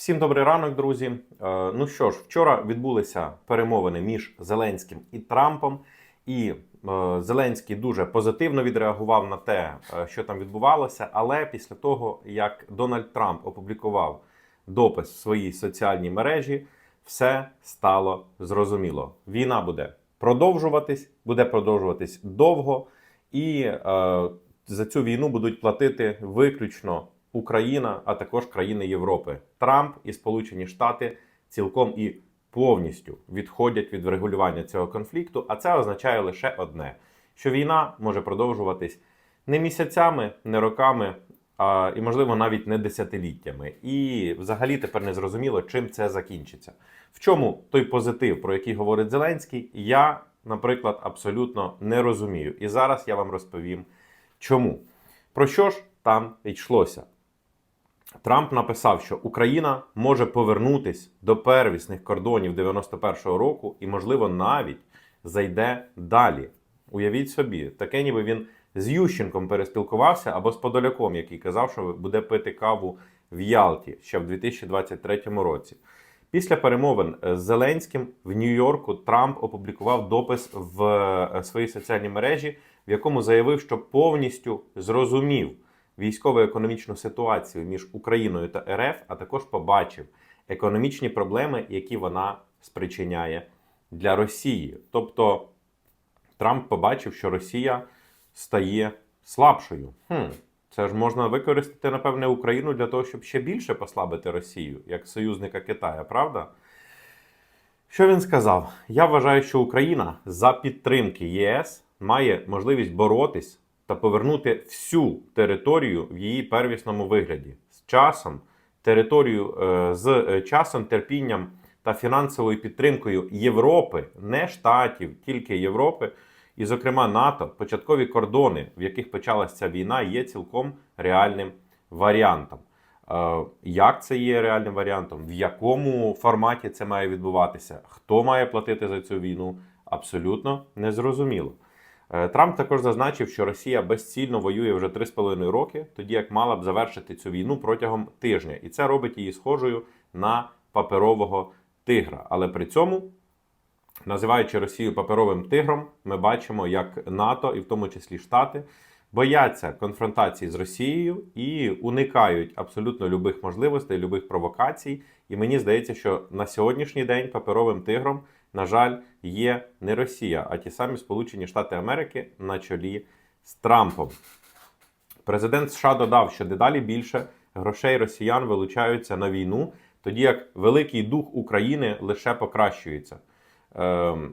Всім добрий ранок, друзі. Е, Ну що ж, вчора відбулися перемовини між Зеленським і Трампом, і е, Зеленський дуже позитивно відреагував на те, е, що там відбувалося. Але після того, як Дональд Трамп опублікував допис в своїй соціальній мережі, все стало зрозуміло. Війна буде продовжуватись, буде продовжуватись довго, і е, за цю війну будуть платити виключно Україна, а також країни Європи. Трамп і Сполучені Штати цілком і повністю відходять від врегулювання цього конфлікту. А це означає лише одне: що війна може продовжуватись не місяцями, не роками, а і, можливо, навіть не десятиліттями. І взагалі тепер не зрозуміло, чим це закінчиться. В чому той позитив, про який говорить Зеленський, я, наприклад, абсолютно не розумію. І зараз я вам розповім, чому. Про що ж там йшлося? Трамп написав, що Україна може повернутись до первісних кордонів 91-го року і, можливо, навіть зайде далі. Уявіть собі, таке ніби він з Ющенком переспілкувався або з Подоляком, який казав, що буде пити каву в Ялті ще в 2023 році. Після перемовин з Зеленським в Нью-Йорку Трамп опублікував допис в е, своїй соціальній мережі, в якому заявив, що повністю зрозумів військово-економічну ситуацію між Україною та РФ, а також побачив економічні проблеми, які вона спричиняє для Росії. Тобто Трамп побачив, що Росія стає слабшою. Хм, це ж можна використати, напевне, Україну для того, щоб ще більше послабити Росію, як союзника Китая, правда? Що він сказав? Я вважаю, що Україна за підтримки ЄС має можливість боротись та повернути всю територію в її первісному вигляді. З часом територію е, з е, часом, терпінням та фінансовою підтримкою Європи, не штатів, тільки Європи, і, зокрема, НАТО, початкові кордони, в яких почалася ця війна, є цілком реальним варіантом. Е, Як це є реальним варіантом? В якому форматі це має відбуватися? Хто має платити за цю війну? Абсолютно незрозуміло. Е, Трамп також зазначив, що Росія безцільно воює вже 3,5 роки, тоді як мала б завершити цю війну протягом тижня, і це робить її схожою на паперового тигра. Але при цьому, називаючи Росію паперовим тигром, ми бачимо, як НАТО, і в тому числі Штати, бояться конфронтації з Росією і уникають абсолютно любих можливостей, любих провокацій. І мені здається, що на сьогоднішній день паперовим тигром, на жаль, є не Росія, а ті самі Сполучені Штати Америки на чолі з Трампом. Президент США додав, що дедалі більше грошей росіян вилучаються на війну, тоді як великий дух України лише покращується. Ем,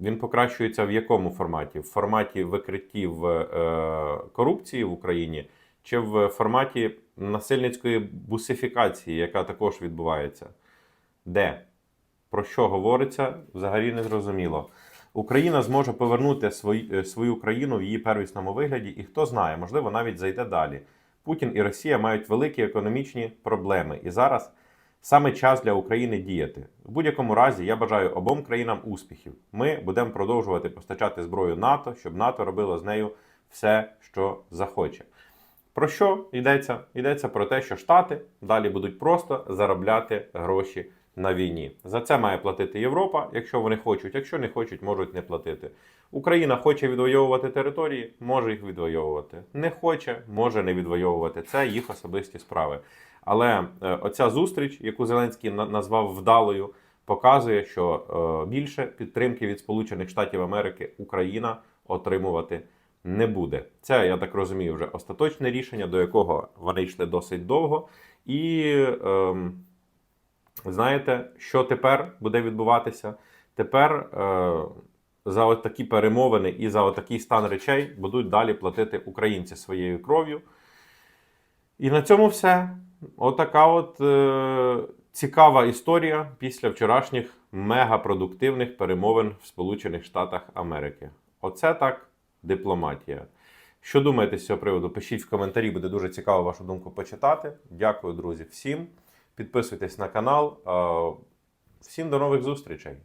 він покращується в якому форматі? В форматі викриттів е, корупції в Україні чи в форматі насильницької бусифікації, яка також відбувається? Де? Про що говориться? Взагалі не зрозуміло. Україна зможе повернути е, свою країну в її первісному вигляді, і хто знає, можливо, навіть зайде далі. Путін і Росія мають великі економічні проблеми, і зараз саме час для України діяти. В будь-якому разі я бажаю обом країнам успіхів. Ми будемо продовжувати постачати зброю НАТО, щоб НАТО робило з нею все, що захоче. Про що йдеться? Йдеться про те, що Штати далі будуть просто заробляти гроші на війні. За це має платити Європа, якщо вони хочуть. Якщо не хочуть, можуть не платити. Україна хоче відвоювати території, може їх відвоювати. Не хоче, може не відвоювати. Це їх особисті справи. Але е, оця зустріч, яку Зеленський на- назвав вдалою, показує, що е, більше підтримки від Сполучених Штатів Америки Україна отримувати не буде. Це я так розумію, вже остаточне рішення, до якого вони йшли досить довго. І ем, знаєте, що тепер буде відбуватися? Тепер е, за такі перемовини і за такий стан речей будуть далі платити українці своєю кров'ю. І на цьому все. Отака от е, цікава історія після вчорашніх мегапродуктивних перемовин в Сполучених Штатах Америки. Оце так дипломатія. Що думаєте з цього приводу? Пишіть в коментарі, буде дуже цікаво вашу думку почитати. Дякую, друзі, всім. Підписуйтесь на канал. Е, Всім до нових зустрічей!